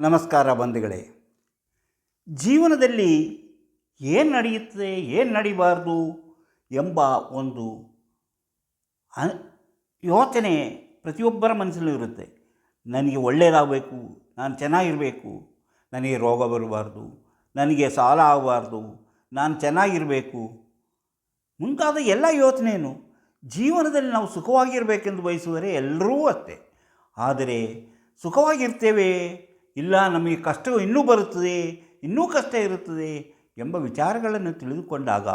ನಮಸ್ಕಾರ ಬಂಧುಗಳೇ. ಜೀವನದಲ್ಲಿ ಏನು ನಡೆಯುತ್ತೆ, ಏನು ನಡೀಬಾರ್ದು ಎಂಬ ಒಂದು ಯೋಚನೆ ಪ್ರತಿಯೊಬ್ಬರ ಮನಸ್ಸಲ್ಲೂ ಇರುತ್ತೆ. ನನಗೆ ಒಳ್ಳೆಯದಾಗಬೇಕು ನಾನು ಚೆನ್ನಾಗಿರಬೇಕು, ನನಗೆ ರೋಗ ಬರಬಾರ್ದು, ನನಗೆ ಸಾಲ ಆಗಬಾರ್ದು, ನಾನು ಚೆನ್ನಾಗಿರಬೇಕು. ಮುಂತಾದ ಎಲ್ಲ ಯೋಚನೆಯೂ ಜೀವನದಲ್ಲಿ ನಾವು ಸುಖವಾಗಿರಬೇಕೆಂದು ಬಯಸುವರೆ ಎಲ್ಲರೂ ಅಷ್ಟೇ. ಆದರೆ ಸುಖವಾಗಿರ್ತೇವೆ ಇಲ್ಲ, ನಮಗೆ ಕಷ್ಟ ಇನ್ನೂ ಬರುತ್ತದೆ, ಇನ್ನೂ ಕಷ್ಟ ಇರುತ್ತದೆ ಎಂಬ ವಿಚಾರಗಳನ್ನು ತಿಳಿದುಕೊಂಡಾಗ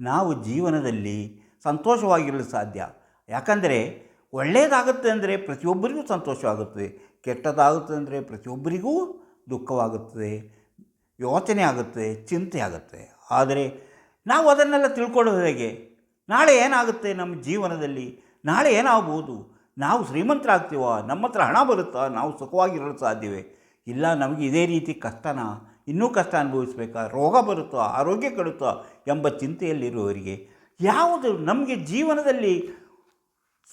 ನಾವು ಜೀವನದಲ್ಲಿ ಸಂತೋಷವಾಗಿರಲು ಸಾಧ್ಯ. ಯಾಕಂದರೆ ಒಳ್ಳೆಯದಾಗುತ್ತೆ ಅಂದರೆ ಪ್ರತಿಯೊಬ್ಬರಿಗೂ ಸಂತೋಷವಾಗುತ್ತದೆ, ಕೆಟ್ಟದಾಗುತ್ತೆ ಅಂದರೆ ಪ್ರತಿಯೊಬ್ಬರಿಗೂ ದುಃಖವಾಗುತ್ತದೆ, ಯೋಚನೆ ಆಗುತ್ತೆ, ಚಿಂತೆ ಆಗುತ್ತೆ. ಆದರೆ ನಾವು ಅದನ್ನೆಲ್ಲ ತಿಳ್ಕೊಳ್ಳೋದು ಹೇಗೆ? ನಾಳೆ ಏನಾಗುತ್ತೆ ನಮ್ಮ ಜೀವನದಲ್ಲಿ? ನಾಳೆ ಏನಾಗ್ಬೋದು? ನಾವು ಶ್ರೀಮಂತರಾಗ್ತೀವ? ನಮ್ಮ ಹತ್ರ ಹಣ ಬರುತ್ತಾ? ನಾವು ಸುಖವಾಗಿರಲು ಸಾಧ್ಯವೇ? ಇಲ್ಲ, ನಮಗೆ ಇದೇ ರೀತಿ ಕಷ್ಟನ, ಇನ್ನೂ ಕಷ್ಟ ಅನುಭವಿಸ್ಬೇಕಾ? ರೋಗ ಬರುತ್ತೋ? ಆರೋಗ್ಯ ಕೆಡುತ್ತೋ? ಎಂಬ ಚಿಂತೆಯಲ್ಲಿರುವವರಿಗೆ ಯಾವುದು ನಮಗೆ ಜೀವನದಲ್ಲಿ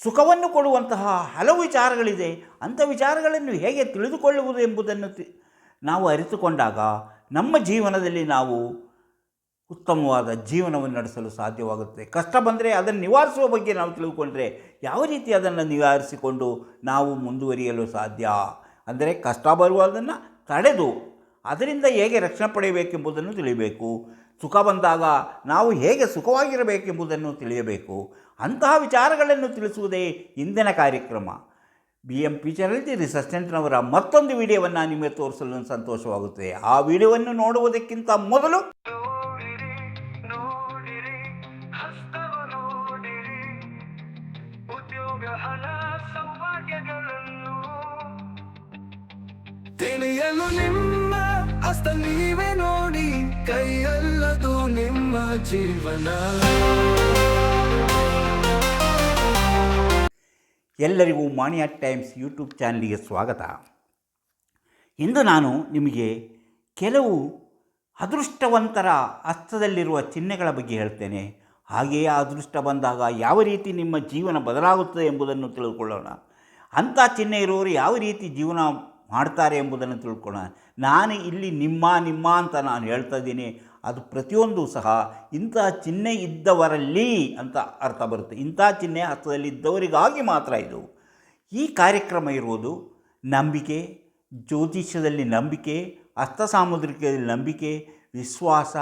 ಸುಖವನ್ನು ಕೊಡುವಂತಹ ಹಲವು ವಿಚಾರಗಳಿದೆ. ಅಂಥ ವಿಚಾರಗಳನ್ನು ಹೇಗೆ ತಿಳಿದುಕೊಳ್ಳುವುದು ಎಂಬುದನ್ನು ನಾವು ಅರಿತುಕೊಂಡಾಗ ನಮ್ಮ ಜೀವನದಲ್ಲಿ ನಾವು ಉತ್ತಮವಾದ ಜೀವನವನ್ನು ನಡೆಸಲು ಸಾಧ್ಯವಾಗುತ್ತದೆ ಕಷ್ಟ ಬಂದರೆ ಅದನ್ನು ನಿವಾರಿಸುವ ಬಗ್ಗೆ ನಾವು ತಿಳಿದುಕೊಂಡರೆ ಯಾವ ರೀತಿ ಅದನ್ನು ನಿವಾರಿಸಿಕೊಂಡು ನಾವು ಮುಂದುವರಿಯಲು ಸಾಧ್ಯ? ಅಂದರೆ ಕಷ್ಟ ಬರುವುದನ್ನು ತಡೆದು ಅದರಿಂದ ಹೇಗೆ ರಕ್ಷಣೆ ಪಡೆಯಬೇಕೆಂಬುದನ್ನು ತಿಳಿಯಬೇಕು ಸುಖ ಬಂದಾಗ ನಾವು ಹೇಗೆ ಸುಖವಾಗಿರಬೇಕೆಂಬುದನ್ನು ತಿಳಿಯಬೇಕು. ಅಂತಹ ವಿಚಾರಗಳನ್ನು ತಿಳಿಸುವುದೇ ಇಂದಿನ ಕಾರ್ಯಕ್ರಮ. ಬಿ ಎಂ ಪಿಚರಲ್ಲಿ ರಿಸಸ್ಟೆಂಟ್ನವರ ಮತ್ತೊಂದು ವಿಡಿಯೋವನ್ನು ನಿಮಗೆ ತೋರಿಸಲು ಸಂತೋಷವಾಗುತ್ತದೆ. ಆ ವಿಡಿಯೋವನ್ನು ನೋಡುವುದಕ್ಕಿಂತ ಮೊದಲು ಉದ್ಯೋಗ, ಹಣ ಸೌಭಾಗ್ಯಗಳನ್ನು ತಿಳಿಯಲು ನಿಮ್ಮ ಹಸ್ತ ನೀವೇ ನೋಡಿ, ಕೈಯಲ್ಲದು ನಿಮ್ಮ ಜೀವನ. ಎಲ್ಲರಿಗೂ ಮಾಣಿಯಾ ಟೈಮ್ಸ್ ಯೂಟ್ಯೂಬ್ ಚಾನಲಿಗೆ ಸ್ವಾಗತ. ಇಂದು ನಾನು ನಿಮಗೆ ಕೆಲವು ಅದೃಷ್ಟವಂತರ ಹಸ್ತದಲ್ಲಿರುವ ಚಿಹ್ನೆಗಳ ಬಗ್ಗೆ ಹೇಳ್ತೇನೆ. ಹಾಗೆಯೇ ಅದೃಷ್ಟ ಬಂದಾಗ ಯಾವ ರೀತಿ ನಿಮ್ಮ ಜೀವನ ಬದಲಾಗುತ್ತದೆ ಎಂಬುದನ್ನು ತಿಳಿದುಕೊಳ್ಳೋಣ. ಅಂಥ ಚಿಹ್ನೆ ಇರುವವರು ಯಾವ ರೀತಿ ಜೀವನ ಮಾಡ್ತಾರೆ ಎಂಬುದನ್ನು ತಿಳ್ಕೊಳ್ಳೋಣ. ನಾನು ಇಲ್ಲಿ ನಿಮ್ಮ ನಿಮ್ಮ ಅಂತ ನಾನು ಹೇಳ್ತಾ ಇದ್ದೀನಿ. ಅದು ಪ್ರತಿಯೊಂದು ಸಹ ಇಂತಹ ಚಿಹ್ನೆ ಇದ್ದವರಲ್ಲಿ ಅಂತ ಅರ್ಥ ಬರುತ್ತೆ. ಇಂಥ ಚಿಹ್ನೆ ಹಸ್ತದಲ್ಲಿ ಇದ್ದವರಿಗಾಗಿ ಮಾತ್ರ ಇದು. ಈ ಕಾರ್ಯಕ್ರಮ ಇರುವುದು ನಂಬಿಕೆ, ಜ್ಯೋತಿಷ್ಯದಲ್ಲಿ ನಂಬಿಕೆ ಹಸ್ತ ಸಾಮುದ್ರಿಕದಲ್ಲಿ ನಂಬಿಕೆ, ವಿಶ್ವಾಸ,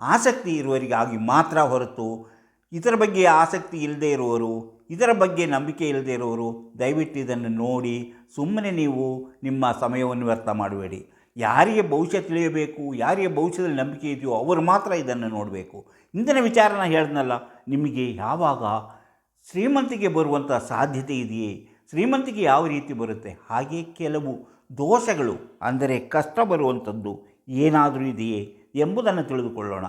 ಆಸಕ್ತಿ ಇರುವವರಿಗಾಗಿ ಮಾತ್ರ ಹೊರತು ಇದರ ಬಗ್ಗೆ ಆಸಕ್ತಿ ಇಲ್ಲದೆ ಇರುವವರು ಇದರ ಬಗ್ಗೆ ನಂಬಿಕೆ ಇಲ್ಲದೆ ಇರೋರು, ದಯವಿಟ್ಟು ಇದನ್ನು ನೋಡಿ, ಸುಮ್ಮನೆ ನೀವು ನಿಮ್ಮ ಸಮಯವನ್ನು ವ್ಯರ್ಥ ಮಾಡಬೇಡಿ. ಯಾರಿಗೆ ಭವಿಷ್ಯ ತಿಳಿಯಬೇಕು, ಯಾರಿಗೆ ಭವಿಷ್ಯದಲ್ಲಿ ನಂಬಿಕೆ ಇದೆಯೋ ಅವರು ಮಾತ್ರ ಇದನ್ನು ನೋಡಬೇಕು. ಇಂದಿನ ವಿಚಾರನ ಹೇಳಿದ್ನಲ್ಲ, ನಿಮಗೆ ಯಾವಾಗ ಶ್ರೀಮಂತಿಗೆ ಬರುವಂಥ ಸಾಧ್ಯತೆ ಇದೆಯೇ? ಶ್ರೀಮಂತಿಗೆ ಯಾವ ರೀತಿ ಬರುತ್ತೆ? ಹಾಗೆ ಕೆಲವು ದೋಷಗಳು, ಅಂದರೆ ಕಷ್ಟ ಬರುವಂಥದ್ದು ಏನಾದರೂ ಇದೆಯೇ ಎಂಬುದನ್ನು ತಿಳಿದುಕೊಳ್ಳೋಣ.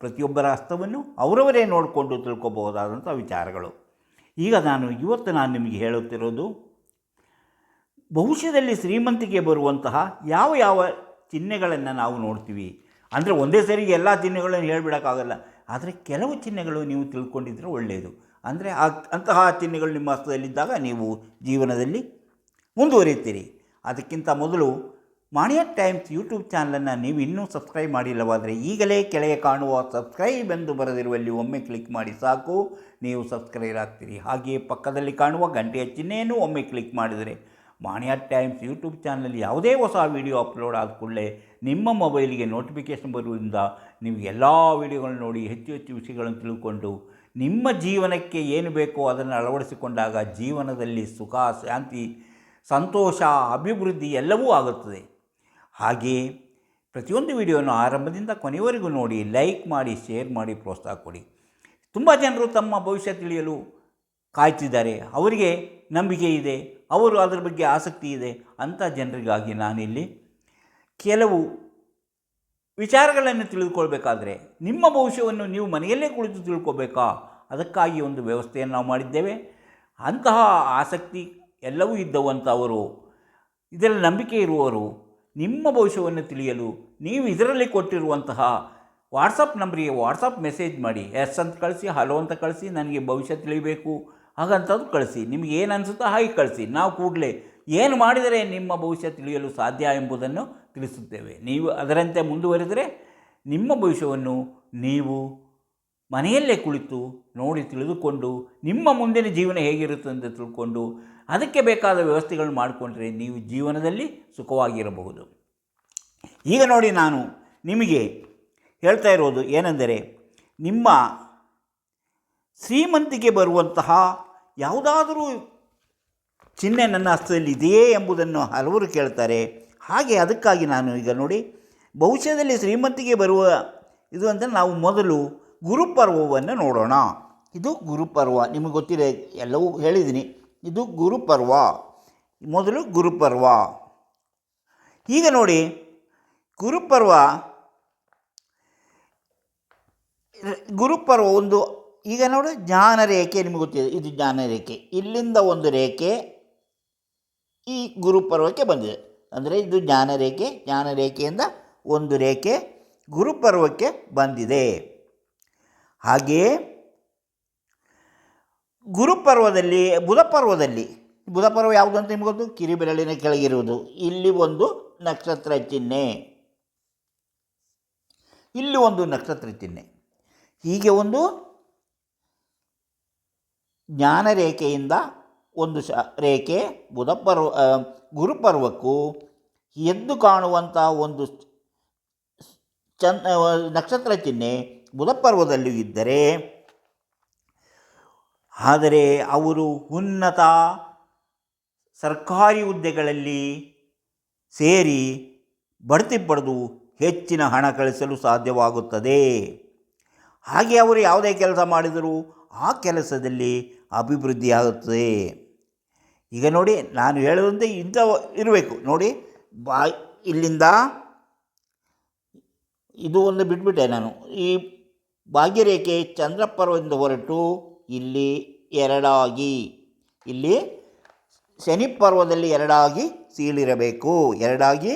ಪ್ರತಿಯೊಬ್ಬರ ಹಸ್ತವನ್ನು ಅವರವರೇ ನೋಡಿಕೊಂಡು ತಿಳ್ಕೊಬಹುದಾದಂಥ ವಿಚಾರಗಳು. ಈಗ ನಾನು ಇವತ್ತು ನಾನು ನಿಮಗೆ ಹೇಳುತ್ತಿರೋದು ಭವಿಷ್ಯದಲ್ಲಿ ಶ್ರೀಮಂತಿಕೆ ಬರುವಂತಹ ಯಾವ ಯಾವ ಚಿಹ್ನೆಗಳನ್ನು ನಾವು ನೋಡ್ತೀವಿ? ಅಂದರೆ ಒಂದೇ ಸರಿಗೆ ಎಲ್ಲ ಚಿಹ್ನೆಗಳನ್ನು ಹೇಳಿಬಿಡೋಕ್ಕಾಗಲ್ಲ, ಆದರೆ ಕೆಲವು ಚಿಹ್ನೆಗಳು ನೀವು ತಿಳ್ಕೊಂಡಿದ್ರೆ ಒಳ್ಳೆಯದು ಅಂದರೆ ಆ ಅಂತಹ ಚಿಹ್ನೆಗಳು ನಿಮ್ಮ ಹಸ್ತದಲ್ಲಿದ್ದಾಗ ನೀವು ಜೀವನದಲ್ಲಿ ಮುಂದುವರಿಯುತ್ತೀರಿ. ಅದಕ್ಕಿಂತ ಮೊದಲು ಮಾಣಿಯ ಟೈಮ್ಸ್ ಯೂಟ್ಯೂಬ್ ಚಾನಲನ್ನು ನೀವು ಇನ್ನೂ ಸಬ್ಸ್ಕ್ರೈಬ್ ಮಾಡಿಲ್ಲವಾದರೆ ಈಗಲೇ ಕೆಳಗೆ ಕಾಣುವ ಸಬ್ಸ್ಕ್ರೈಬ್ ಎಂದು ಬರೆದಿರುವಲ್ಲಿ ಒಮ್ಮೆ ಕ್ಲಿಕ್ ಮಾಡಿ ಸಾಕು. ನೀವು ಸಬ್ಸ್ಕ್ರೈಬ್ ಆಗ್ತೀರಿ. ಹಾಗೆಯೇ ಪಕ್ಕದಲ್ಲಿ ಕಾಣುವ ಗಂಟೆಯ ಚಿಹ್ನೆಯನ್ನು ಒಮ್ಮೆ ಕ್ಲಿಕ್ ಮಾಡಿದರೆ ಮಾಣಿಯ ಟೈಮ್ಸ್ ಯೂಟ್ಯೂಬ್ ಚಾನಲ್ ಯಾವುದೇ ಹೊಸ ವಿಡಿಯೋ ಅಪ್ಲೋಡ್ ಆದ ಕೂಡಲೇ ನಿಮ್ಮ ಮೊಬೈಲಿಗೆ ನೋಟಿಫಿಕೇಷನ್ ಬರುವುದರಿಂದ ನೀವು ಎಲ್ಲ ವಿಡಿಯೋಗಳನ್ನು ನೋಡಿ ಹೆಚ್ಚು ಹೆಚ್ಚು ವಿಷಯಗಳನ್ನು ತಿಳ್ಕೊಂಡು ನಿಮ್ಮ ಜೀವನಕ್ಕೆ ಏನು ಬೇಕೋ ಅದನ್ನು ಅಳವಡಿಸಿಕೊಂಡಾಗ ಜೀವನದಲ್ಲಿ ಸುಖ, ಶಾಂತಿ, ಸಂತೋಷ, ಅಭಿವೃದ್ಧಿ ಎಲ್ಲವೂ ಆಗುತ್ತದೆ. ಹಾಗೆಯೇ ಪ್ರತಿಯೊಂದು ವಿಡಿಯೋನ ಆರಂಭದಿಂದ ಕೊನೆಯವರೆಗೂ ನೋಡಿ, ಲೈಕ್ ಮಾಡಿ, ಶೇರ್ ಮಾಡಿ, ಪ್ರೋತ್ಸಾಹ ಕೊಡಿ. ತುಂಬ ಜನರು ತಮ್ಮ ಭವಿಷ್ಯ ತಿಳಿಯಲು ಕಾಯ್ತಿದ್ದಾರೆ. ಅವರಿಗೆ ನಂಬಿಕೆ ಇದೆ. ಅವರು ಅದರ ಬಗ್ಗೆ ಆಸಕ್ತಿ ಇದೆ ಅಂಥ ಜನರಿಗಾಗಿ ನಾನಿಲ್ಲಿ ಕೆಲವು ವಿಚಾರಗಳನ್ನು ತಿಳಿದುಕೊಳ್ಬೇಕಾದ್ರೆ, ನಿಮ್ಮ ಭವಿಷ್ಯವನ್ನು ನೀವು ಮನೆಯಲ್ಲೇ ಕುಳಿತು ತಿಳ್ಕೊಬೇಕಾ? ಅದಕ್ಕಾಗಿ ಒಂದು ವ್ಯವಸ್ಥೆಯನ್ನು ನಾವು ಮಾಡಿದ್ದೇವೆ. ಅಂತಹ ಆಸಕ್ತಿ ಎಲ್ಲವೂ ಇದ್ದವಂಥವರು ಇದರಲ್ಲಿ ನಂಬಿಕೆ ಇರುವವರು ನಿಮ್ಮ ಭವಿಷ್ಯವನ್ನು ತಿಳಿಯಲು ನೀವು ಇದರಲ್ಲಿ ಕೊಟ್ಟಿರುವಂತಹ ವಾಟ್ಸಪ್ ನಂಬರಿಗೆ ವಾಟ್ಸಪ್ ಮೆಸೇಜ್ ಮಾಡಿ, ಎಸ್ ಅಂತ ಕಳಿಸಿ, ಹಲೋ ಅಂತ ಕಳಿಸಿ, ನನಗೆ ಭವಿಷ್ಯ ತಿಳಿಬೇಕು ಹಾಗಂಥದ್ದು ಕಳಿಸಿ, ನಿಮಗೆ ಏನು ಅನಿಸುತ್ತೋ ಹಾಗೆ ಕಳಿಸಿ. ನಾವು ಕೂಡಲೇ ಏನು ಮಾಡಿದರೆ ನಿಮ್ಮ ಭವಿಷ್ಯ ತಿಳಿಯಲು ಸಾಧ್ಯ ಎಂಬುದನ್ನು ತಿಳಿಸುತ್ತೇವೆ. ನೀವು ಅದರಂತೆ ಮುಂದುವರೆದರೆ ನಿಮ್ಮ ಭವಿಷ್ಯವನ್ನು ನೀವು ಮನೆಯಲ್ಲೇ ಕುಳಿತು ನೋಡಿ ತಿಳಿದುಕೊಂಡು ನಿಮ್ಮ ಮುಂದಿನ ಜೀವನ ಹೇಗಿರುತ್ತೆ ಅಂತ ತಿಳ್ಕೊಂಡು ಅದಕ್ಕೆ ಬೇಕಾದ ವ್ಯವಸ್ಥೆಗಳನ್ನು ಮಾಡಿಕೊಂಡ್ರೆ ನೀವು ಜೀವನದಲ್ಲಿ ಸುಖವಾಗಿರಬಹುದು. ಈಗ ನೋಡಿ ನಾನು ನಿಮಗೆ ಹೇಳ್ತಾ ಇರೋದು ಏನೆಂದರೆ ನಿಮ್ಮ ಶ್ರೀಮಂತಿಗೆ ಬರುವಂತಹ ಯಾವುದಾದರೂ ಚಿಹ್ನೆ ನನ್ನ ಹಸ್ತದಲ್ಲಿ ಇದೆಯೇ ಎಂಬುದನ್ನು ಹಲವರು ಕೇಳ್ತಾರೆ. ಹಾಗೆ ಅದಕ್ಕಾಗಿ ನಾನು ಈಗ ನೋಡಿ ಭವಿಷ್ಯದಲ್ಲಿ ಶ್ರೀಮಂತಿಗೆ ಬರುವ ಇದು ಅಂತ ನಾವು ಮೊದಲು ಗುರುಪರ್ವವನ್ನು ನೋಡೋಣ. ಇದು ಗುರುಪರ್ವ. ನಿಮಗೆ ಗೊತ್ತಿದೆ, ಎಲ್ಲವೂ ಹೇಳಿದ್ದೀನಿ. ಇದು ಗುರುಪರ್ವ. ಮೊದಲು ಗುರುಪರ್ವ. ಈಗ ನೋಡಿ, ಗುರುಪರ್ವ ಗುರುಪರ್ವ ಒಂದು, ಈಗ ನೋಡಿ, ಜ್ಞಾನ ರೇಖೆ ನಿಮಗೆ ಗೊತ್ತಿದೆ. ಇದು ಜ್ಞಾನ ರೇಖೆ. ಇಲ್ಲಿಂದ ಒಂದು ರೇಖೆ ಈ ಗುರುಪರ್ವಕ್ಕೆ ಬಂದಿದೆ. ಅಂದರೆ ಇದು ಜ್ಞಾನ ರೇಖೆ, ಜ್ಞಾನ ರೇಖೆಯಿಂದ ಒಂದು ರೇಖೆ ಗುರುಪರ್ವಕ್ಕೆ ಬಂದಿದೆ. ಹಾಗೆಯೇ ಗುರುಪರ್ವದಲ್ಲಿ, ಬುಧಪರ್ವದಲ್ಲಿ, ಬುಧಪರ್ವ ಯಾವುದು ಅಂತ ನಿಮಗೆ ಗೊತ್ತು? ಕಿರಿಬೆರಳಿನ ಕೆಳಗಿರುವುದು ಇಲ್ಲಿ ಒಂದು ನಕ್ಷತ್ರ ಚಿಹ್ನೆ. ಇಲ್ಲಿ ಒಂದು ನಕ್ಷತ್ರ ಚಿಹ್ನೆ. ಹೀಗೆ ಒಂದು ಜ್ಞಾನ ರೇಖೆಯಿಂದ ಒಂದು ಶ, ರೇಖೆ ಬುಧಪರ್ವ ಗುರುಪರ್ವಕ್ಕೂ ಎದ್ದು ಕಾಣುವಂಥ ಒಂದು ಚನ್ ನಕ್ಷತ್ರ ಚಿಹ್ನೆ ಬುಧಪರ್ವದಲ್ಲೂ ಇದ್ದರೆ, ಆದರೆ ಅವರು ಉನ್ನತ ಸರ್ಕಾರಿ ಹುದ್ದೆಗಳಲ್ಲಿ ಸೇರಿ ಬಡ್ತಿ ಪಡೆದು ಹೆಚ್ಚಿನ ಹಣ ಕಳಿಸಲು ಸಾಧ್ಯವಾಗುತ್ತದೆ. ಹಾಗೆ ಅವರು ಯಾವುದೇ ಕೆಲಸ ಮಾಡಿದರೂ ಆ ಕೆಲಸದಲ್ಲಿ ಅಭಿವೃದ್ಧಿಯಾಗುತ್ತದೆ. ಈಗ ನೋಡಿ, ನಾನು ಹೇಳುವಂತೆ ಇಂಥ ಇರಬೇಕು. ನೋಡಿ, ಬಾ, ಇಲ್ಲಿಂದ ಇದು ಒಂದು ಬಿಟ್ಬಿಟ್ಟೆ ನಾನು. ಈ ಭಾಗ್ಯರೇಖೆ ಚಂದ್ರಪರ್ವದಿಂದ ಹೊರಟು ಇಲ್ಲಿ ಎರಡಾಗಿ. ಇಲ್ಲಿ ಶನಿ ಪರ್ವದಲ್ಲಿ ಎರಡಾಗಿ ಸೀಳಿರಬೇಕು. ಎರಡಾಗಿ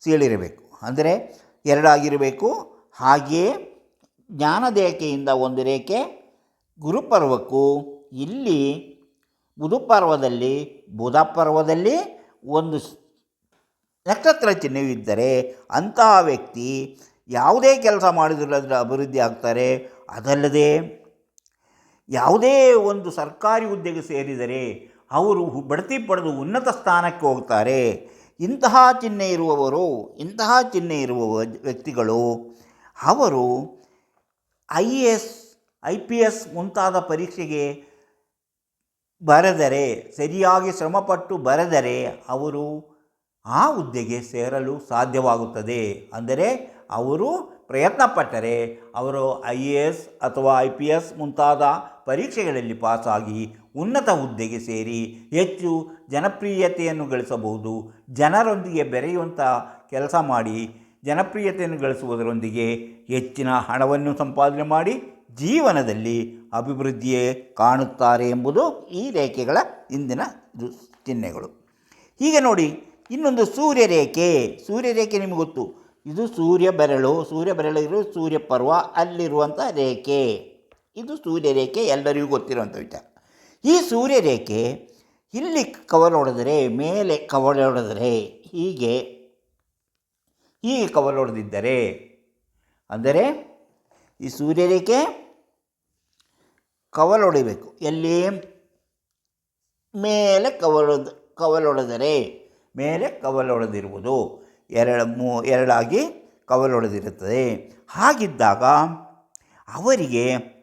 ಸೀಳಿರಬೇಕು. ಅಂದರೆ ಎರಡಾಗಿರಬೇಕು. ಹಾಗೆಯೇ ಜ್ಞಾನದೇಖೆಯಿಂದ ಒಂದು ರೇಖೆ ಗುರುಪರ್ವಕ್ಕೂ, ಇಲ್ಲಿ ಬುಧಪರ್ವದಲ್ಲಿ ಬುಧ ಪರ್ವದಲ್ಲಿ ಒಂದು ನಕ್ಷತ್ರ ಚಿಹ್ನೆಯು ಇದ್ದರೆ ಅಂತಹ ವ್ಯಕ್ತಿ ಯಾವುದೇ ಕೆಲಸ ಮಾಡಿದರೂ ಅದರ ಅಭಿವೃದ್ಧಿ ಆಗ್ತಾರೆ. ಅದಲ್ಲದೆ ಯಾವುದೇ ಒಂದು ಸರ್ಕಾರಿ ಹುದ್ದೆಗೆ ಸೇರಿದರೆ ಅವರು ಬಡ್ತಿ ಪಡೆದು ಉನ್ನತ ಸ್ಥಾನಕ್ಕೆ ಹೋಗ್ತಾರೆ. ಇಂತಹ ಚಿಹ್ನೆ ಇರುವವರು, ಇಂತಹ ಚಿಹ್ನೆ ಇರುವ ವ್ಯಕ್ತಿಗಳು, ಅವರು I A S, I P S ಮುಂತಾದ ಪರೀಕ್ಷೆಗೆ ಬರೆದರೆ, ಸರಿಯಾಗಿ ಶ್ರಮಪಟ್ಟು ಬರೆದರೆ ಅವರು ಆ ಹುದ್ದೆಗೆ ಸೇರಲು ಸಾಧ್ಯವಾಗುತ್ತದೆ. ಅಂದರೆ ಅವರು ಪ್ರಯತ್ನ ಪಟ್ಟರೆ ಅವರು ಐ ಎ ಎಸ್ ಅಥವಾ ಐ ಪಿ ಎಸ್ ಮುಂತಾದ ಪರೀಕ್ಷೆಗಳಲ್ಲಿ ಪಾಸಾಗಿ ಉನ್ನತ ಹುದ್ದೆಗೆ ಸೇರಿ ಹೆಚ್ಚು ಜನಪ್ರಿಯತೆಯನ್ನು ಗಳಿಸಬಹುದು. ಜನರೊಂದಿಗೆ ಬೆರೆಯುವಂಥ ಕೆಲಸ ಮಾಡಿ ಜನಪ್ರಿಯತೆಯನ್ನು ಗಳಿಸುವುದರೊಂದಿಗೆ ಹೆಚ್ಚಿನ ಹಣವನ್ನು ಸಂಪಾದನೆ ಮಾಡಿ ಜೀವನದಲ್ಲಿ ಅಭಿವೃದ್ಧಿಯೇ ಕಾಣುತ್ತಾರೆ ಎಂಬುದು ಈ ರೇಖೆಗಳ ಇಂದಿನ ಇದು ಚಿಹ್ನೆಗಳು. ಹೀಗೆ ನೋಡಿ ಇನ್ನೊಂದು ಸೂರ್ಯರೇಖೆ. ಸೂರ್ಯರೇಖೆ ನಿಮಗೆ ಗೊತ್ತು. ಇದು ಸೂರ್ಯ ಬೆರಳು. ಸೂರ್ಯ ಬೆರಳು ಇರೋ ಸೂರ್ಯ ಪರ್ವ, ಅಲ್ಲಿರುವಂಥ ರೇಖೆ. ಇದು ಸೂರ್ಯ ರೇಖೆ, ಎಲ್ಲರಿಗೂ ಗೊತ್ತಿರುವಂಥ ವಿಚಾರ. ಈ ಸೂರ್ಯ ರೇಖೆ ಇಲ್ಲಿ ಕವಲೊಡೆದರೆ ಮೇಲೆ ಕವಲೊಡೆದರೆ ಹೀಗೆ ಹೀಗೆ ಕವಲೊಡೆದಿದ್ದರೆ ಅಂದರೆ ಈ ಸೂರ್ಯ ಸೂರ್ಯರೇಖೆ ಕವಲೊಡಿಬೇಕು ಎಲ್ಲಿ? ಮೇಲೆ ಕವಲೊದ ಕವಲೊಡೆದರೆ ಮೇಲೆ ಕವಲೊಡೆದಿರುವುದು ಎರಡು ಮೂ, ಎರಡಾಗಿ ಕವಲೊಡೆದಿರುತ್ತದೆ. ಹಾಗಿದ್ದಾಗ ಅವರಿಗೆ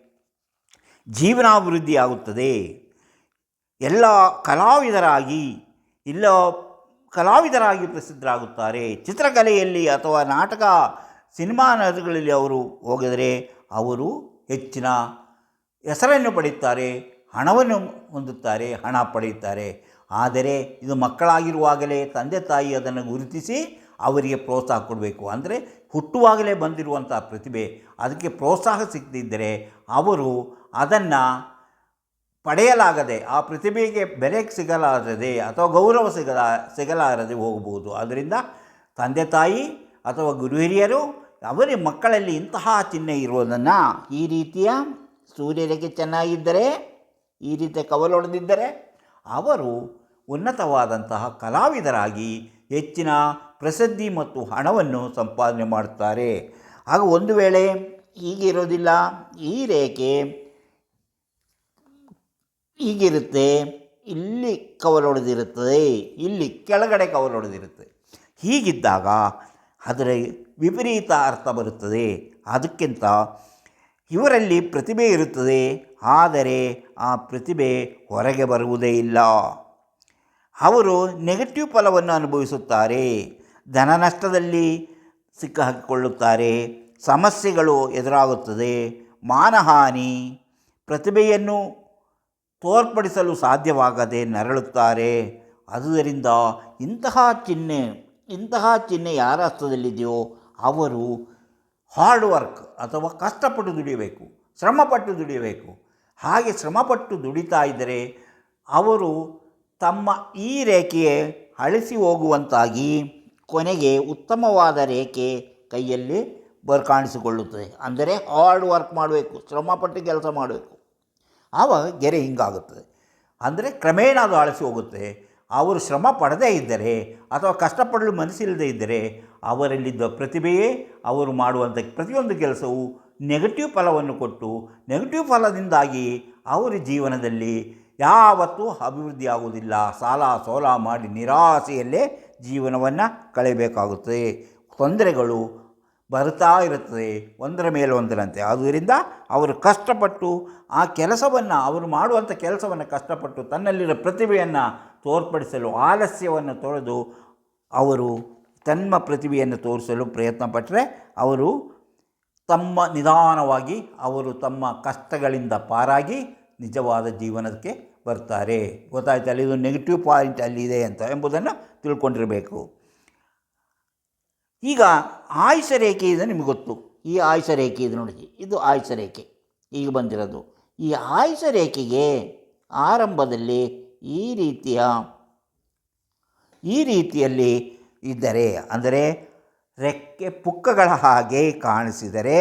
ಜೀವನಾಭಿವೃದ್ಧಿಯಾಗುತ್ತದೆ. ಎಲ್ಲ ಕಲಾವಿದರಾಗಿ, ಇಲ್ಲ ಕಲಾವಿದರಾಗಿ ಪ್ರಸಿದ್ಧರಾಗುತ್ತಾರೆ. ಚಿತ್ರಕಲೆಯಲ್ಲಿ ಅಥವಾ ನಾಟಕ ಸಿನಿಮಾ ನಟಗಳಲ್ಲಿ ಅವರು ಹೋಗಿದರೆ ಅವರು ಹೆಚ್ಚಿನ ಹೆಸರನ್ನು ಪಡೆಯುತ್ತಾರೆ, ಹಣವನ್ನು ಹೊಂದುತ್ತಾರೆ, ಹಣ ಪಡೆಯುತ್ತಾರೆ. ಆದರೆ ಇದು ಮಕ್ಕಳಾಗಿರುವಾಗಲೇ ತಂದೆ ತಾಯಿ ಅದನ್ನು ಗುರುತಿಸಿ ಅವರಿಗೆ ಪ್ರೋತ್ಸಾಹ ಕೊಡಬೇಕು. ಅಂದರೆ ಹುಟ್ಟುವಾಗಲೇ ಬಂದಿರುವಂಥ ಪ್ರತಿಭೆ, ಅದಕ್ಕೆ ಪ್ರೋತ್ಸಾಹ ಸಿಗದಿದ್ದರೆ ಅವರು ಅದನ್ನು ಪಡೆಯಲಾಗದೆ, ಆ ಪ್ರತಿಭೆಗೆ ಬೆಲೆ ಸಿಗಲಾರದೆ ಅಥವಾ ಗೌರವ ಸಿಗಲ, ಸಿಗಲಾರದೆ ಹೋಗಬಹುದು. ಅದರಿಂದ ತಂದೆ ತಾಯಿ ಅಥವಾ ಗುರು ಹಿರಿಯರು, ಅವರ ಮಕ್ಕಳಲ್ಲಿ ಇಂತಹ ಚಿಹ್ನೆ ಇರುವುದನ್ನು ಈ ರೀತಿಯ ಸೂರ್ಯರಿಗೆ ಚೆನ್ನಾಗಿದ್ದರೆ, ಈ ರೀತಿಯ ಕವಲೊಡೆದಿದ್ದರೆ, ಅವರು ಉನ್ನತವಾದಂತಹ ಕಲಾವಿದರಾಗಿ ಹೆಚ್ಚಿನ ಪ್ರಸಿದ್ಧಿ ಮತ್ತು ಹಣವನ್ನು ಸಂಪಾದನೆ ಮಾಡುತ್ತಾರೆ. ಹಾಗೂ ಒಂದು ವೇಳೆ ಹೀಗಿರೋದಿಲ್ಲ ಈ ರೇಖೆ ಹೀಗಿರುತ್ತೆ, ಇಲ್ಲಿ ಕವಲೊಡೆದಿರುತ್ತದೆ ಇಲ್ಲಿ ಕೆಳಗಡೆ ಕವಲೊಡೆದಿರುತ್ತೆ ಹೀಗಿದ್ದಾಗ ಅದರ ವಿಪರೀತ ಅರ್ಥ ಬರುತ್ತದೆ. ಅದಕ್ಕಿಂತ ಇವರಲ್ಲಿ ಪ್ರತಿಭೆ ಇರುತ್ತದೆ, ಆದರೆ ಆ ಪ್ರತಿಭೆ ಹೊರಗೆ ಬರುವುದೇ ಇಲ್ಲ. ಅವರು ನೆಗೆಟಿವ್ ಫಲವನ್ನು ಅನುಭವಿಸುತ್ತಾರೆ. ಧನ ನಷ್ಟದಲ್ಲಿ ಸಿಕ್ಕಿಹಾಕಿಕೊಳ್ಳುತ್ತಾರೆ. ಸಮಸ್ಯೆಗಳು ಎದುರಾಗುತ್ತದೆ. ಮಾನಹಾನಿ ಪ್ರತಿಭೆಯನ್ನು ತೋರ್ಪಡಿಸಲು ಸಾಧ್ಯವಾಗದೆ ನರಳುತ್ತಾರೆ. ಆದುದರಿಂದ ಇಂತಹ ಚಿಹ್ನೆ ಇಂತಹ ಚಿಹ್ನೆ ಯಾರ ಹಸ್ತದಲ್ಲಿದೆಯೋ ಅವರು ಹಾರ್ಡ್ ವರ್ಕ್ ಅಥವಾ ಕಷ್ಟಪಟ್ಟು ದುಡಿಯಬೇಕು ಶ್ರಮಪಟ್ಟು ದುಡಿಯಬೇಕು ಹಾಗೆ ಶ್ರಮಪಟ್ಟು ದುಡಿತಾ ಇದ್ದರೆ ಅವರು ತಮ್ಮ ಈ ರೇಖೆಯೇ ಅಳಿಸಿ ಹೋಗುವಂತಾಗಿ ಕೊನೆಗೆ ಉತ್ತಮವಾದ ರೇಖೆ ಕೈಯಲ್ಲಿ ಬರ್ ಕಾಣಿಸಿಕೊಳ್ಳುತ್ತದೆ. ಅಂದರೆ ಹಾರ್ಡ್ ವರ್ಕ್ ಮಾಡಬೇಕು, ಶ್ರಮಪಟ್ಟು ಕೆಲಸ ಮಾಡಬೇಕು. ಆವಾಗ ಗೆರೆ ಹಿಂಗಾಗುತ್ತದೆ. ಅಂದರೆ ಕ್ರಮೇಣ ಅದು ಆಳಿಸಿ ಹೋಗುತ್ತೆ. ಅವರು ಶ್ರಮ ಪಡದೇ ಇದ್ದರೆ ಅಥವಾ ಕಷ್ಟಪಡಲು ಮನಸ್ಸಿಲ್ಲದೆ ಇದ್ದರೆ ಅವರಲ್ಲಿದ್ದ ಪ್ರತಿಭೆಯೇ ಅವರು ಮಾಡುವಂಥ ಪ್ರತಿಯೊಂದು ಕೆಲಸವು ನೆಗೆಟಿವ್ ಫಲವನ್ನು ಕೊಟ್ಟು ನೆಗೆಟಿವ್ ಫಲದಿಂದಾಗಿ ಅವರ ಜೀವನದಲ್ಲಿ ಯಾವತ್ತೂ ಅಭಿವೃದ್ಧಿ ಆಗುವುದಿಲ್ಲ ಸಾಲ ಸೋಲ ಮಾಡಿ ನಿರಾಸೆಯಲ್ಲೇ ಜೀವನವನ್ನು ಕಳೆಯಬೇಕಾಗುತ್ತದೆ ತೊಂದರೆಗಳು ಬರ್ತಾ ಇರುತ್ತದೆ. ಒಂದರ ಮೇಲೆ ಒಂದರಂತೆ. ಆದ್ದರಿಂದ ಅವರು ಕಷ್ಟಪಟ್ಟು ಆ ಕೆಲಸವನ್ನು, ಅವರು ಮಾಡುವಂಥ ಕೆಲಸವನ್ನು ಕಷ್ಟಪಟ್ಟು ತನ್ನಲ್ಲಿರೋ ಪ್ರತಿಭೆಯನ್ನು ತೋರ್ಪಡಿಸಲು, ಆಲಸ್ಯವನ್ನು ತೊಳೆದು ಅವರು ತಮ್ಮ ಪ್ರತಿಭೆಯನ್ನು ತೋರಿಸಲು ಪ್ರಯತ್ನ ಪಟ್ಟರೆ ಅವರು ತಮ್ಮ ನಿಧಾನವಾಗಿ ಅವರು ತಮ್ಮ ಕಷ್ಟಗಳಿಂದ ಪಾರಾಗಿ ನಿಜವಾದ ಜೀವನಕ್ಕೆ ಬರ್ತಾರೆ. ಗೊತ್ತಾಯ್ತಲ್ಲ ಇದು ನೆಗೆಟಿವ್ ಪಾಯಿಂಟ್ ಅಲ್ಲಿದೆ ಅಂತ ಎಂಬುದನ್ನು ತಿಳ್ಕೊಂಡಿರಬೇಕು. ಈಗ ಆಯುಷ ರೇಖೆ ಇದೆ ನಿಮಗೆ ಗೊತ್ತು. ಈ ಆಯುಷ ರೇಖೆ ಇದು ನೋಡಿ, ಇದು ಆಯುಷ ರೇಖೆ. ಈಗ ಬಂದಿರೋದು. ಈ ಆಯುಷ ರೇಖೆಗೆ ಆರಂಭದಲ್ಲಿ ಈ ರೀತಿಯ, ಈ ರೀತಿಯಲ್ಲಿ ಇದ್ದರೆ, ಅಂದರೆ ರೆಕ್ಕೆ ಪುಕ್ಕಗಳ ಹಾಗೆ ಕಾಣಿಸಿದರೆ,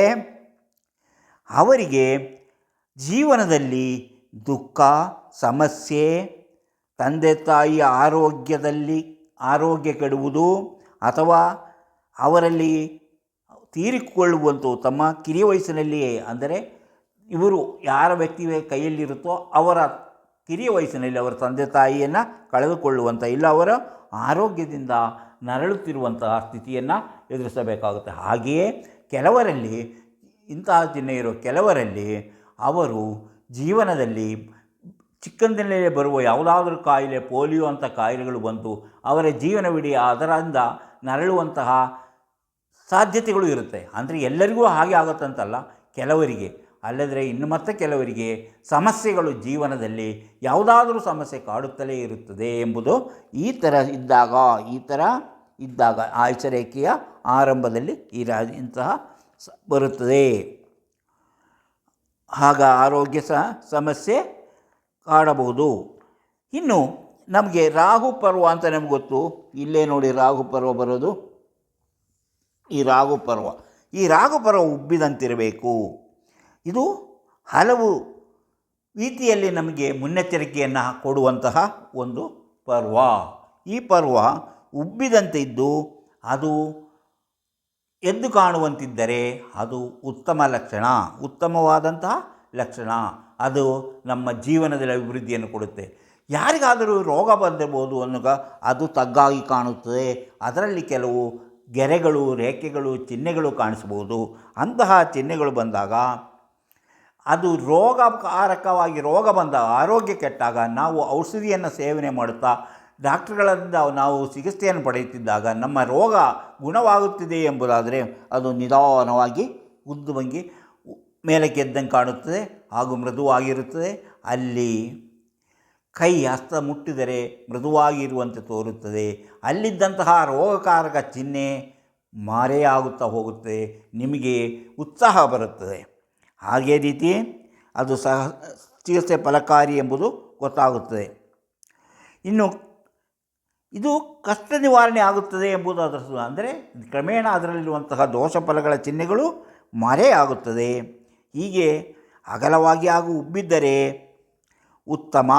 ಅವರಿಗೆ ಜೀವನದಲ್ಲಿ ದುಃಖ, ಸಮಸ್ಯೆ, ತಂದೆ ತಾಯಿಯ ಆರೋಗ್ಯದಲ್ಲಿ, ಆರೋಗ್ಯ ಕೆಡುವುದು ಅಥವಾ ಅವರಲ್ಲಿ ತೀರಿಕೊಳ್ಳುವಂಥ ತಮ್ಮ ಕಿರಿಯ ವಯಸ್ಸಿನಲ್ಲಿಯೇ ಅಂದರೆ ಇವರು ಯಾರ ವ್ಯಕ್ತಿ ಕೈಯಲ್ಲಿರುತ್ತೋ ಅವರ ಕಿರಿಯ ವಯಸ್ಸಿನಲ್ಲಿ ಅವರ ತಂದೆ ತಾಯಿಯನ್ನು ಕಳೆದುಕೊಳ್ಳುವಂಥ ಇಲ್ಲ ಅವರ ಆರೋಗ್ಯದಿಂದ ನರಳುತ್ತಿರುವಂತಹ ಸ್ಥಿತಿಯನ್ನು ಎದುರಿಸಬೇಕಾಗುತ್ತೆ. ಹಾಗೆಯೇ ಕೆಲವರಲ್ಲಿ ಇಂತಹ ಚಿಹ್ನೆ ಇರೋ ಕೆಲವರಲ್ಲಿ ಅವರು ಜೀವನದಲ್ಲಿ ಚಿಕ್ಕಂದಿನಲ್ಲೇ ಬರುವ ಯಾವುದಾದ್ರೂ ಕಾಯಿಲೆ, ಪೋಲಿಯೋ ಅಂಥ ಕಾಯಿಲೆಗಳು ಬಂತು, ಅವರ ಜೀವನವಿಡೀ ಅದರಿಂದ ನರಳುವಂತಹ ಸಾಧ್ಯತೆಗಳು ಇರುತ್ತೆ. ಅಂದರೆ ಎಲ್ಲರಿಗೂ ಹಾಗೆ ಆಗುತ್ತಂತಲ್ಲ, ಕೆಲವರಿಗೆ. ಅಲ್ಲದ್ರೆ ಇನ್ನು ಮತ್ತೆ ಕೆಲವರಿಗೆ ಸಮಸ್ಯೆಗಳು ಜೀವನದಲ್ಲಿ ಯಾವುದಾದ್ರೂ ಸಮಸ್ಯೆ ಕಾಡುತ್ತಲೇ ಇರುತ್ತದೆ ಎಂಬುದು ಈ ಥರ ಇದ್ದಾಗ, ಈ ಥರ ಇದ್ದಾಗ ಆಯುಷರೇಖೆಯ ಆರಂಭದಲ್ಲಿ ಈ ಇಂತಹ ಬರುತ್ತದೆ. ಆಗ ಆರೋಗ್ಯ ಸಹ ಸಮಸ್ಯೆ ಕಾಡಬಹುದು. ಇನ್ನು ನಮಗೆ ರಾಹು ಪರ್ವ ಅಂತ ನಮ್ಗೆ ಗೊತ್ತು. ಇಲ್ಲೇ ನೋಡಿ ರಾಹು ಪರ್ವ ಬರೋದು. ಈ ರಾಹು ಪರ್ವ. ಈ ರಾಹು ಪರ್ವ ಉಬ್ಬಿದಂತಿರಬೇಕು. ಇದು ಹಲವು ರೀತಿಯಲ್ಲಿ ನಮಗೆ ಮುನ್ನೆಚ್ಚರಿಕೆಯನ್ನು ಕೊಡುವಂತಹ ಒಂದು ಪರ್ವ. ಈ ಪರ್ವ ಉಬ್ಬಿದಂತೆ ಇದ್ದು ಅದು ಎದ್ದು ಕಾಣುವಂತಿದ್ದರೆ ಅದು ಉತ್ತಮ ಲಕ್ಷಣ, ಉತ್ತಮವಾದಂತಹ ಲಕ್ಷಣ. ಅದು ನಮ್ಮ ಜೀವನದಲ್ಲಿ ಅಭಿವೃದ್ಧಿಯನ್ನು ಕೊಡುತ್ತೆ. ಯಾರಿಗಾದರೂ ರೋಗ ಬಂದಿರಬಹುದು ಅನ್ನೋಗ ಅದು ತಗ್ಗಾಗಿ ಕಾಣುತ್ತದೆ. ಅದರಲ್ಲಿ ಕೆಲವು ಗೆರೆಗಳು, ರೇಖೆಗಳು, ಚಿಹ್ನೆಗಳು ಕಾಣಿಸ್ಬೋದು ಅಂತಹ ಚಿಹ್ನೆಗಳು ಬಂದಾಗ ಅದು ರೋಗಕಾರಕವಾಗಿ, ರೋಗ ಬಂದಾಗ ಆರೋಗ್ಯ ಕೆಟ್ಟಾಗ ನಾವು ಔಷಧಿಯನ್ನು ಸೇವನೆ ಮಾಡುತ್ತಾ ಡಾಕ್ಟ್ರುಗಳಿಂದ ನಾವು ಚಿಕಿತ್ಸೆಯನ್ನು ಪಡೆಯುತ್ತಿದ್ದಾಗ ನಮ್ಮ ರೋಗ ಗುಣವಾಗುತ್ತಿದೆ ಎಂಬುದಾದರೆ ಅದು ನಿಧಾನವಾಗಿ ಉದ್ದು ಬಂಗಿ ಮೇಲಕ್ಕೆ ಎದ್ದಂಗೆ ಕಾಣುತ್ತದೆ ಹಾಗೂ ಮೃದುವಾಗಿರುತ್ತದೆ. ಅಲ್ಲಿ ಕೈ ಹಸ್ತ ಮುಟ್ಟಿದರೆ ಮೃದುವಾಗಿರುವಂತೆ ತೋರುತ್ತದೆ. ಅಲ್ಲಿದ್ದಂತಹ ರೋಗಕಾರಕ ಚಿಹ್ನೆ ಮಾರೆಯಾಗುತ್ತಾ ಹೋಗುತ್ತೆ ನಿಮಗೆ ಉತ್ಸಾಹ ಬರುತ್ತದೆ. ಹಾಗೇ ರೀತಿ ಅದು ಸಹ ಚಿಕಿತ್ಸೆ ಫಲಕಾರಿ ಎಂಬುದು ಗೊತ್ತಾಗುತ್ತದೆ. ಇನ್ನು ಇದು ಕಷ್ಟ ನಿವಾರಣೆ ಆಗುತ್ತದೆ ಎಂಬುದು ಅದರ ಅಂದರೆ ಕ್ರಮೇಣ ಅದರಲ್ಲಿರುವಂತಹ ದೋಷ ಫಲಗಳ ಚಿಹ್ನೆಗಳು ಮರೆಯಾಗುತ್ತದೆ ಹೀಗೆ ಅಗಲವಾಗಿ ಹಾಗೂ ಉಬ್ಬಿದ್ದರೆ ಉತ್ತಮ.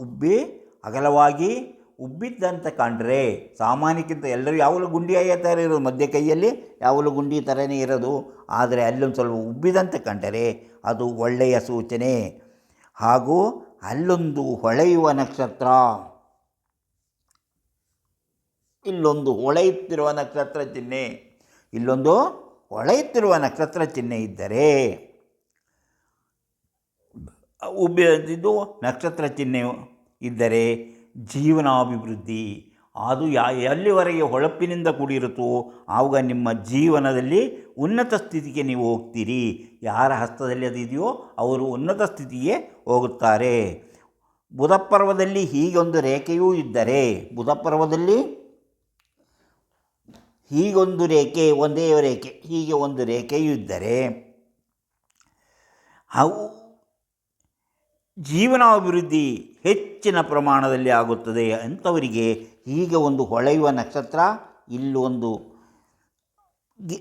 ಉಬ್ಬಿ ಅಗಲವಾಗಿ ಉಬ್ಬಿದ್ದಂತೆ ಕಂಡ್ರೆ ಸಾಮಾನ್ಯಕ್ಕಿಂತ ಎಲ್ಲರೂ ಯಾವಾಗಲೂ ಗುಂಡಿ ಅಯ್ಯ ಥರ ಇರೋದು, ಮಧ್ಯ ಕೈಯಲ್ಲಿ ಯಾವಾಗಲೂ ಗುಂಡಿ ಥರನೇ ಇರೋದು. ಆದರೆ ಅಲ್ಲೊಂದು ಸ್ವಲ್ಪ ಉಬ್ಬಿದಂತೆ ಕಂಡರೆ ಅದು ಒಳ್ಳೆಯ ಸೂಚನೆ. ಹಾಗೂ ಅಲ್ಲೊಂದು ಹೊಳೆಯುವ ನಕ್ಷತ್ರ. ಇಲ್ಲೊಂದು ಹೊಳೆಯುತ್ತಿರುವ ನಕ್ಷತ್ರ ಚಿಹ್ನೆ, ಇಲ್ಲೊಂದು ಹೊಳೆಯುತ್ತಿರುವ ನಕ್ಷತ್ರ ಚಿಹ್ನೆ ಇದ್ದರೆ ಉಬ್ಬಿದ್ದು ನಕ್ಷತ್ರ ಚಿಹ್ನೆ ಇದ್ದರೆ ಜೀವನಾಭಿವೃದ್ಧಿ. ಅದು ಯಾ, ಎಲ್ಲಿವರೆಗೆ ಹೊಳಪಿನಿಂದ ಕೂಡಿರುತ್ತೋ ಆವಾಗ ನಿಮ್ಮ ಜೀವನದಲ್ಲಿ ಉನ್ನತ ಸ್ಥಿತಿಗೆ ನೀವು ಹೋಗ್ತೀರಿ. ಯಾರ ಹಸ್ತದಲ್ಲಿ ಅದು ಇದೆಯೋ, ಅವರು ಉನ್ನತ ಸ್ಥಿತಿಗೆ ಹೋಗುತ್ತಾರೆ. ಬುಧಪರ್ವದಲ್ಲಿ ಹೀಗೊಂದು ರೇಖೆಯೂ ಇದ್ದರೆ, ಬುಧಪರ್ವದಲ್ಲಿ ಹೀಗೊಂದು ರೇಖೆ, ಒಂದೇ ರೇಖೆ, ಹೀಗೆ ಒಂದು ರೇಖೆಯೂ ಇದ್ದರೆ ಅವು ಜೀವನಾಭಿವೃದ್ಧಿ ಹೆಚ್ಚಿನ ಪ್ರಮಾಣದಲ್ಲಿ ಆಗುತ್ತದೆ ಅಂಥವರಿಗೆ ಹೀಗೆ ಒಂದು ಹೊಳೆಯುವ ನಕ್ಷತ್ರ ಇಲ್ಲೊಂದು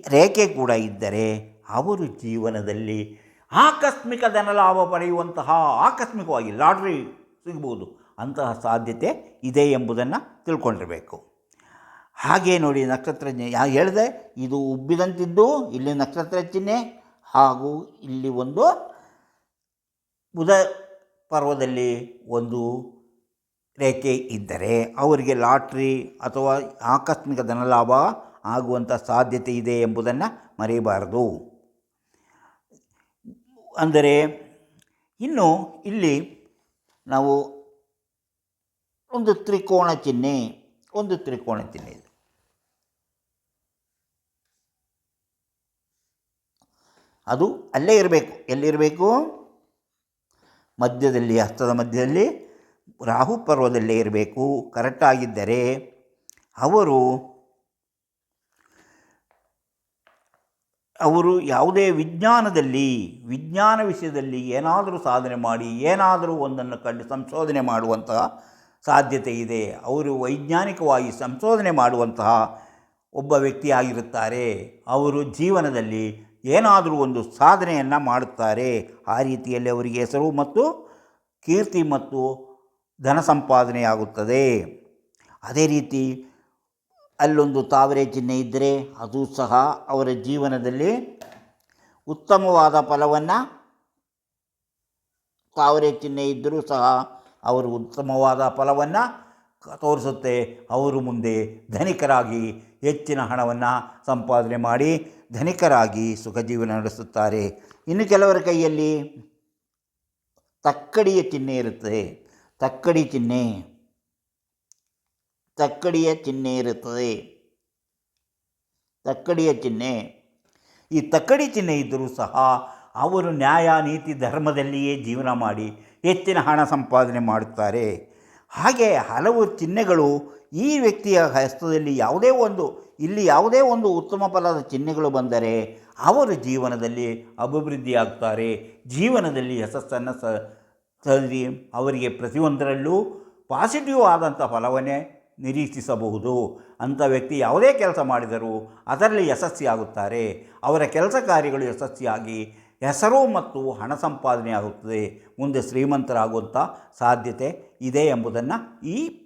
ರೇಖೆ ಕೂಡ ಇದ್ದರೆ ಅವರು ಜೀವನದಲ್ಲಿ ಆಕಸ್ಮಿಕ ಧನಲಾಭ ಪಡೆಯುವಂತಹ ಆಕಸ್ಮಿಕವಾಗಿ ಲಾಟ್ರಿ ಸಿಗ್ಬೋದು. ಅಂತಹ ಸಾಧ್ಯತೆ ಇದೆ ಎಂಬುದನ್ನು ತಿಳ್ಕೊಂಡಿರಬೇಕು. ಹಾಗೆ ನೋಡಿ ನಕ್ಷತ್ರ ಯಾ ಹೇಳಿದೆ, ಇದು ಉಬ್ಬಿದಂತಿದ್ದು, ಇಲ್ಲಿ ನಕ್ಷತ್ರ ಚಿಹ್ನೆ ಹಾಗೂ ಇಲ್ಲಿ ಒಂದು ಬುಧ ಪರ್ವದಲ್ಲಿ ಒಂದು ರೇಖೆ ಇದ್ದರೆ ಅವರಿಗೆ ಲಾಟ್ರಿ ಅಥವಾ ಆಕಸ್ಮಿಕ ಧನಲಾಭ ಆಗುವಂಥ ಸಾಧ್ಯತೆ ಇದೆ ಎಂಬುದನ್ನು ಮರೆಯಬಾರದು. ಅಂದರೆ ಇನ್ನು ಇಲ್ಲಿ ನಾವು ಒಂದು ತ್ರಿಕೋಣ ಚಿಹ್ನೆ ಒಂದು ತ್ರಿಕೋಣ ಇದೆ ಅದು ಅಲ್ಲೇ ಇರಬೇಕು. ಎಲ್ಲಿರಬೇಕು ಮಧ್ಯದಲ್ಲಿ, ಹಸ್ತದ ಮಧ್ಯದಲ್ಲಿ. ರಾಹು ಪರ್ವದಲ್ಲೇ ಇರಬೇಕು. ಕರೆಕ್ಟಾಗಿದ್ದರೆ ಅವರು ಅವರು ಯಾವುದೇ ವಿಜ್ಞಾನದಲ್ಲಿ, ವಿಜ್ಞಾನ ವಿಷಯದಲ್ಲಿ ಏನಾದರೂ ಸಾಧನೆ ಮಾಡಿ, ಏನಾದರೂ ಒಂದನ್ನು ಕಂಡು ಸಂಶೋಧನೆ ಮಾಡುವಂತಹ ಸಾಧ್ಯತೆ ಇದೆ ಅವರು ವೈಜ್ಞಾನಿಕವಾಗಿ ಸಂಶೋಧನೆ ಮಾಡುವಂತಹ ಒಬ್ಬ ವ್ಯಕ್ತಿಯಾಗಿರುತ್ತಾರೆ. ಅವರು ಜೀವನದಲ್ಲಿ ಏನಾದರೂ ಒಂದು ಸಾಧನೆಯನ್ನು ಮಾಡುತ್ತಾರೆ. ಆ ರೀತಿಯಲ್ಲಿ ಅವರಿಗೆ ಹೆಸರು ಮತ್ತು ಕೀರ್ತಿ ಮತ್ತು ಧನ ಸಂಪಾದನೆಯಾಗುತ್ತದೆ. ಅದೇ ರೀತಿ ಅಲ್ಲೊಂದು ತಾವರೆ ಚಿಹ್ನೆ ಇದ್ದರೆ ಅದು ಸಹ ಅವರ ಜೀವನದಲ್ಲಿ ಉತ್ತಮವಾದ ಫಲವನ್ನು ತಾವರೆ ಚಿಹ್ನೆ ಇದ್ದರೂ ಸಹ ಅವರು ಉತ್ತಮವಾದ ಫಲವನ್ನು ತೋರಿಸುತ್ತೆ. ಅವರು ಮುಂದೆ ಧನಿಕರಾಗಿ ಹೆಚ್ಚಿನ ಹಣವನ್ನು ಸಂಪಾದನೆ ಮಾಡಿ ಧನಿಕರಾಗಿ ಸುಖ ಜೀವನ ನಡೆಸುತ್ತಾರೆ. ಇನ್ನು ಕೆಲವರ ಕೈಯಲ್ಲಿ ತಕ್ಕಡಿಯ ಚಿಹ್ನೆ ಇರುತ್ತದೆ. ತಕ್ಕಡಿ ಚಿಹ್ನೆ. ತಕ್ಕಡಿಯ ಚಿಹ್ನೆ ಇರುತ್ತದೆ. ತಕ್ಕಡಿಯ ಚಿಹ್ನೆ. ಈ ತಕ್ಕಡಿ ಚಿಹ್ನೆ ಇದ್ದರೂ ಸಹ ಅವರು ನ್ಯಾಯ, ನೀತಿ, ಧರ್ಮದಲ್ಲಿಯೇ ಜೀವನ ಮಾಡಿ ಹೆಚ್ಚಿನ ಹಣ ಸಂಪಾದನೆ ಮಾಡುತ್ತಾರೆ. ಹಾಗೆ ಹಲವು ಚಿಹ್ನೆಗಳು ಈ ವ್ಯಕ್ತಿಯ ಹಸ್ತದಲ್ಲಿ ಯಾವುದೇ ಒಂದು, ಇಲ್ಲಿ ಯಾವುದೇ ಒಂದು ಉತ್ತಮ ಫಲದ ಚಿಹ್ನೆಗಳು ಬಂದರೆ ಅವರ ಜೀವನದಲ್ಲಿ ಅಭಿವೃದ್ಧಿಯಾಗ್ತಾರೆ ಜೀವನದಲ್ಲಿ ಯಶಸ್ಸನ್ನು ಸರಿ, ಅವರಿಗೆ ಪ್ರತಿಯೊಂದರಲ್ಲೂ ಪಾಸಿಟಿವ್ ಆದಂಥ ಫಲವನ್ನೇ ನಿರೀಕ್ಷಿಸಬಹುದು. ಅಂಥ ವ್ಯಕ್ತಿ ಯಾವುದೇ ಕೆಲಸ ಮಾಡಿದರೂ ಅದರಲ್ಲಿ ಯಶಸ್ವಿಯಾಗುತ್ತಾರೆ. ಅವರ ಕೆಲಸ ಕಾರ್ಯಗಳು ಯಶಸ್ವಿಯಾಗಿ ಹೆಸರು ಮತ್ತು ಹಣ ಸಂಪಾದನೆ ಆಗುತ್ತದೆ. ಮುಂದೆ ಶ್ರೀಮಂತರಾಗುವಂಥ ಸಾಧ್ಯತೆ ಇದೆ ಎಂಬುದನ್ನು ಈ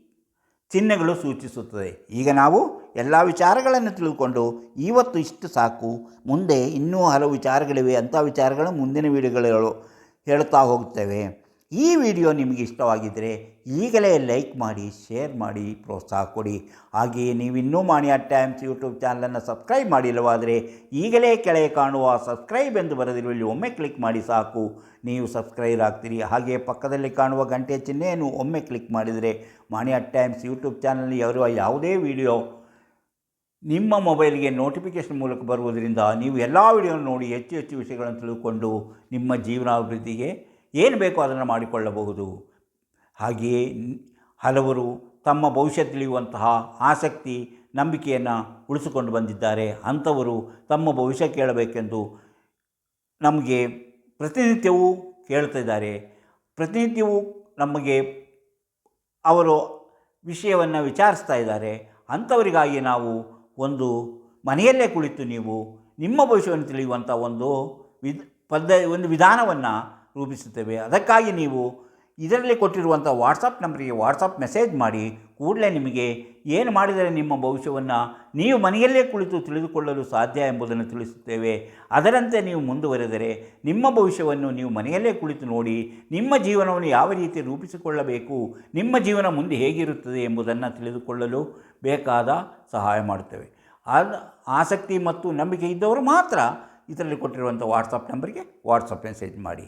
ಚಿಹ್ನೆಗಳು ಸೂಚಿಸುತ್ತದೆ. ಈಗ ನಾವು ಎಲ್ಲ ವಿಚಾರಗಳನ್ನು ತಿಳಿದುಕೊಂಡು ಇವತ್ತು ಇಷ್ಟು ಸಾಕು, ಮುಂದೆ ಇನ್ನೂ ಹಲವು ವಿಚಾರಗಳಿವೆ, ಅಂಥ ವಿಚಾರಗಳು ಮುಂದಿನ ವಿಡಿಯೋಗಳು ಹೇಳುತ್ತಾ ಹೋಗುತ್ತೇವೆ. ಈ ವಿಡಿಯೋ ನಿಮಗೆ ಇಷ್ಟವಾಗಿದ್ದರೆ ಈಗಲೇ ಲೈಕ್ ಮಾಡಿ, ಶೇರ್ ಮಾಡಿ, ಪ್ರೋತ್ಸಾಹ ಕೊಡಿ. ಹಾಗೆಯೇ ನೀವು ಇನ್ನೂ ಮಾಣಿಯ ಟೈಮ್ಸ್ ಯೂಟ್ಯೂಬ್ ಚಾನಲನ್ನು ಸಬ್ಸ್ಕ್ರೈಬ್ ಮಾಡಿಲ್ಲವಾದರೆ ಈಗಲೇ ಕೆಳಗೆ ಕಾಣುವ ಸಬ್ಸ್ಕ್ರೈಬ್ ಎಂದು ಬರೆದಿರುವಲ್ಲಿ ಒಮ್ಮೆ ಕ್ಲಿಕ್ ಮಾಡಿ ಸಾಕು. ನೀವು ಸಬ್ಸ್ಕ್ರೈಬ್ ಆಗ್ತೀರಿ. ಹಾಗೆಯೇ ಪಕ್ಕದಲ್ಲಿ ಕಾಣುವ ಗಂಟೆ ಚಿಹ್ನೆಯನ್ನು ಒಮ್ಮೆ ಕ್ಲಿಕ್ ಮಾಡಿದರೆ ಮಾಣಿಯ ಟೈಮ್ಸ್ ಯೂಟ್ಯೂಬ್ ಚಾನಲ್ನಲ್ಲಿ ಇರುವ ಯಾವುದೇ ವಿಡಿಯೋ ನಿಮ್ಮ ಮೊಬೈಲ್ಗೆ ನೋಟಿಫಿಕೇಷನ್ ಮೂಲಕ ಬರುವುದರಿಂದ ನೀವು ಎಲ್ಲ ವಿಡಿಯೋ ನೋಡಿ ಹೆಚ್ಚು ಹೆಚ್ಚು ವಿಷಯಗಳನ್ನು ತಿಳ್ಕೊಂಡು ನಿಮ್ಮ ಜೀವನಾಭಿವೃದ್ಧಿಗೆ ಏನು ಬೇಕೋ ಅದನ್ನು ಮಾಡಿಕೊಳ್ಳಬಹುದು. ಹಾಗೆಯೇ ಹಲವರು ತಮ್ಮ ಭವಿಷ್ಯ ತಿಳಿಯುವಂತಹ ಆಸಕ್ತಿ, ನಂಬಿಕೆಯನ್ನು ಉಳಿಸಿಕೊಂಡು ಬಂದಿದ್ದಾರೆ. ಅಂಥವರು ತಮ್ಮ ಭವಿಷ್ಯ ಕೇಳಬೇಕೆಂದು ನಮಗೆ ಪ್ರತಿನಿತ್ಯವೂ ಕೇಳ್ತಿದ್ದಾರೆ ಪ್ರತಿನಿತ್ಯವೂ ನಮಗೆ ಅವರು ವಿಷಯವನ್ನು ವಿಚಾರಿಸ್ತಾ ಇದ್ದಾರೆ. ಅಂಥವರಿಗಾಗಿ ನಾವು ಒಂದು ಮನೆಯಲ್ಲೇ ಕುಳಿತು ನೀವು ನಿಮ್ಮ ಭವಿಷ್ಯವನ್ನು ತಿಳಿಯುವಂಥ ಒಂದು ವಿದ್ ಪದ್ಧ ಒಂದು ವಿಧಾನವನ್ನು ರೂಪಿಸುತ್ತೇವೆ. ಅದಕ್ಕಾಗಿ ನೀವು ಇದರಲ್ಲಿ ಕೊಟ್ಟಿರುವಂಥ ವಾಟ್ಸಪ್ ನಂಬರಿಗೆ ವಾಟ್ಸಪ್ ಮೆಸೇಜ್ ಮಾಡಿ, ಕೂಡಲೇ ನಿಮಗೆ ಏನು ಮಾಡಿದರೆ ನಿಮ್ಮ ಭವಿಷ್ಯವನ್ನು ನೀವು ಮನೆಯಲ್ಲೇ ಕುಳಿತು ತಿಳಿದುಕೊಳ್ಳಲು ಸಾಧ್ಯ ಎಂಬುದನ್ನು ತಿಳಿಸುತ್ತೇವೆ. ಅದರಂತೆ ನೀವು ಮುಂದುವರೆದರೆ ನಿಮ್ಮ ಭವಿಷ್ಯವನ್ನು ನೀವು ಮನೆಯಲ್ಲೇ ಕುಳಿತು ನೋಡಿ, ನಿಮ್ಮ ಜೀವನವನ್ನು ಯಾವ ರೀತಿ ರೂಪಿಸಿಕೊಳ್ಳಬೇಕು, ನಿಮ್ಮ ಜೀವನ ಮುಂದೆ ಹೇಗಿರುತ್ತದೆ ಎಂಬುದನ್ನು ತಿಳಿದುಕೊಳ್ಳಲು ಬೇಕಾದ ಸಹಾಯ ಮಾಡುತ್ತೇವೆ. ಆದ, ಆಸಕ್ತಿ ಮತ್ತು ನಂಬಿಕೆ ಇದ್ದವರು ಮಾತ್ರ ಇದರಲ್ಲಿ ಕೊಟ್ಟಿರುವಂಥ ವಾಟ್ಸಪ್ ನಂಬರಿಗೆ ವಾಟ್ಸಪ್ ಮೆಸೇಜ್ ಮಾಡಿ.